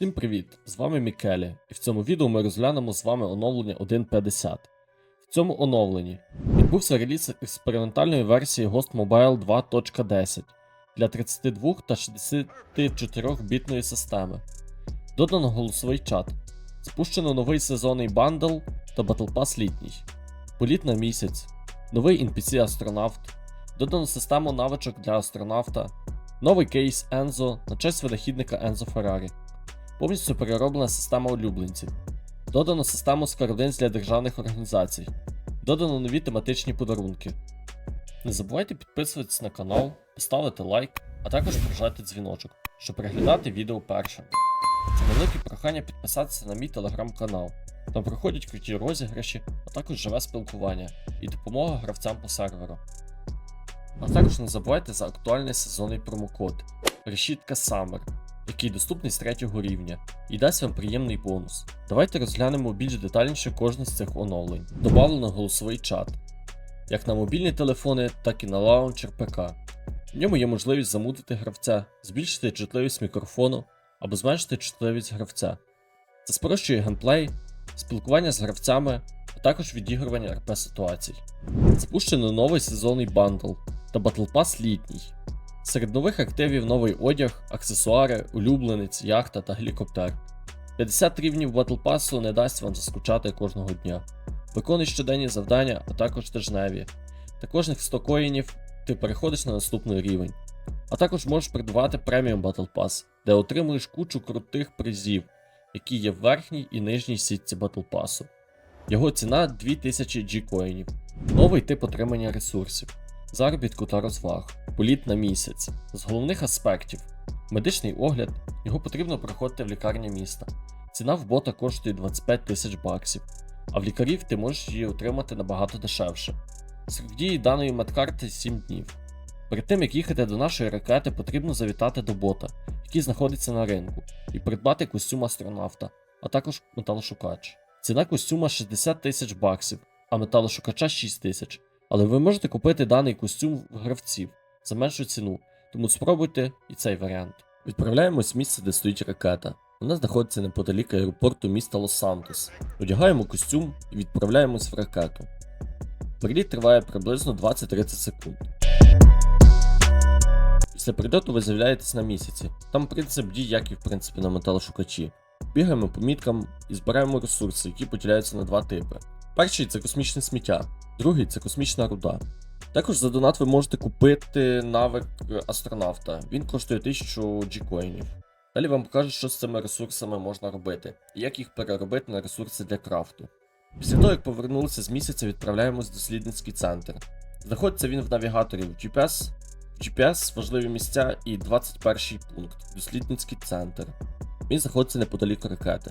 Всім привіт! З вами Мікелі, і в цьому відео ми розглянемо з вами оновлення 1.50. В цьому оновленні відбувся реліз експериментальної версії Ghost Mobile 2.10 для 32 та 64 бітної системи. Додано голосовий чат. Спущено новий сезонний бандл та Pass літній. Політ на місяць, новий NPC астронавт, додано систему навичок для астронавта, новий кейс Enzo на честь винахідника Enzo Ferrari. Повністю перероблена система улюбленців. Додано систему скарбниць для державних організацій. Додано нові тематичні подарунки. Не забувайте підписуватись на канал, ставити лайк, а також прожати дзвіночок, щоб переглядати відео першим. Велике прохання підписатися на мій телеграм-канал. Там проходять круті розіграші, а також живе спілкування і допомога гравцям по серверу. А також не забувайте за актуальний сезонний промокод Решітка Summer, який доступний з третього рівня, і дасть вам приємний бонус. Давайте розглянемо більш детальніше кожне з цих оновлень. Добавлено голосовий чат, як на мобільні телефони, так і на лаунчер ПК. В ньому є можливість замутити гравця, збільшити чутливість мікрофону або зменшити чутливість гравця. Це спрощує геймплей, спілкування з гравцями, а також відігрування РП ситуацій. Запущено новий сезонний бандл та Pass літній. Серед нових активів новий одяг, аксесуари, улюбленець, яхта та гелікоптер. 50 рівнів Pass не дасть вам заскучати кожного дня. Виконуй щоденні завдання, а також тижневі. Та кожних 100 коїнів ти переходиш на наступний рівень. А також можеш придбати преміум Battle Pass, де отримуєш кучу крутих призів, які є в верхній і нижній сітці Battle Pass. Його ціна 2000 G-коїнів. Новий тип отримання ресурсів, заробітку та розваг, політ на місяць. З головних аспектів: медичний огляд, його потрібно проходити в лікарні міста. Ціна в бота коштує 25 тисяч баксів, а в лікарів ти можеш її отримати набагато дешевше. Срок дії даної медкарти 7 днів. Перед тим як їхати до нашої ракети, потрібно завітати до бота, який знаходиться на ринку, і придбати костюм астронавта, а також металошукач. Ціна костюма 60 тисяч баксів, а металошукача 6 тисяч. Але ви можете купити даний костюм в гравців за меншу ціну, тому спробуйте і цей варіант. Відправляємось в місце, де стоїть ракета. Вона знаходиться неподалік аеропорту міста Лос-Сантос. Одягаємо костюм і відправляємось в ракету. Переліт триває приблизно 20-30 секунд. Після прильоту ви з'являєтесь на місяці. Там принцип дій, як і в принципі на металошукачі. Бігаємо по міткам і збираємо ресурси, які поділяються на два типи. Перший це космічне сміття, другий це космічна руда. Також за донат ви можете купити навик е, астронавта. Він коштує 1000 G-коїнів. Далі вам покажуть, що з цими ресурсами можна робити, і як їх переробити на ресурси для крафту. Після того, як повернулися з місяця, відправляємось в дослідницький центр. Знаходиться він в навігаторі в GPS, GPS важливі місця і 21 пункт дослідницький центр. Він знаходиться неподалік ракети.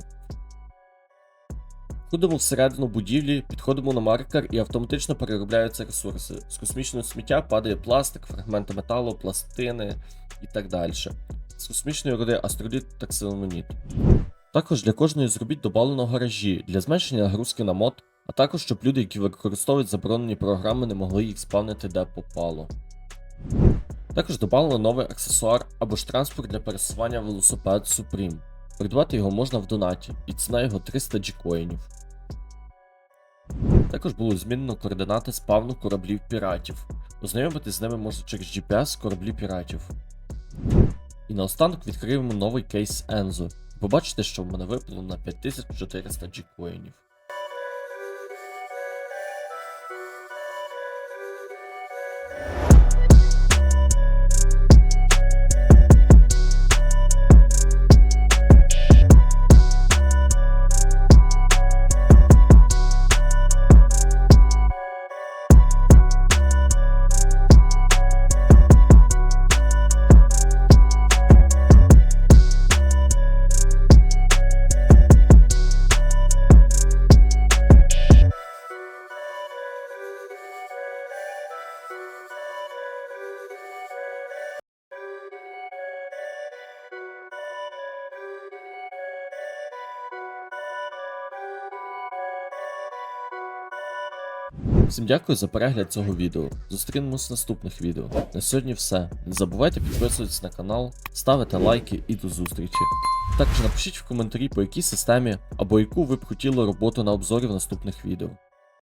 Ходимо всередину будівлі, підходимо на маркер і автоматично переробляються ресурси. З космічного сміття падає пластик, фрагменти металу, пластини і так далі. З космічної руди астроліт та ксилононіт. Також для кожної зробіть добавлено гаражі для зменшення нагрузки на мод, а також щоб люди, які використовують заборонені програми, не могли їх спавнити де попало. Також додано новий аксесуар або ж транспорт для пересування велосипед Supreme. Придбати його можна в донаті, і ціна його 300 G-коїнів. Також було змінено координати спавну кораблів піратів. Ознайомитись з ними можна через GPS кораблі піратів. І наостанок відкриємо новий кейс Enzo. Побачите, що в мене випало на 5400 G-коїнів. Всім дякую за перегляд цього відео. Зустрінемось в наступних відео. На сьогодні все. Не забувайте підписуватись на канал, ставити лайки і до зустрічі. Також напишіть в коментарі, по якій системі або яку ви б хотіли роботу на обзорі в наступних відео.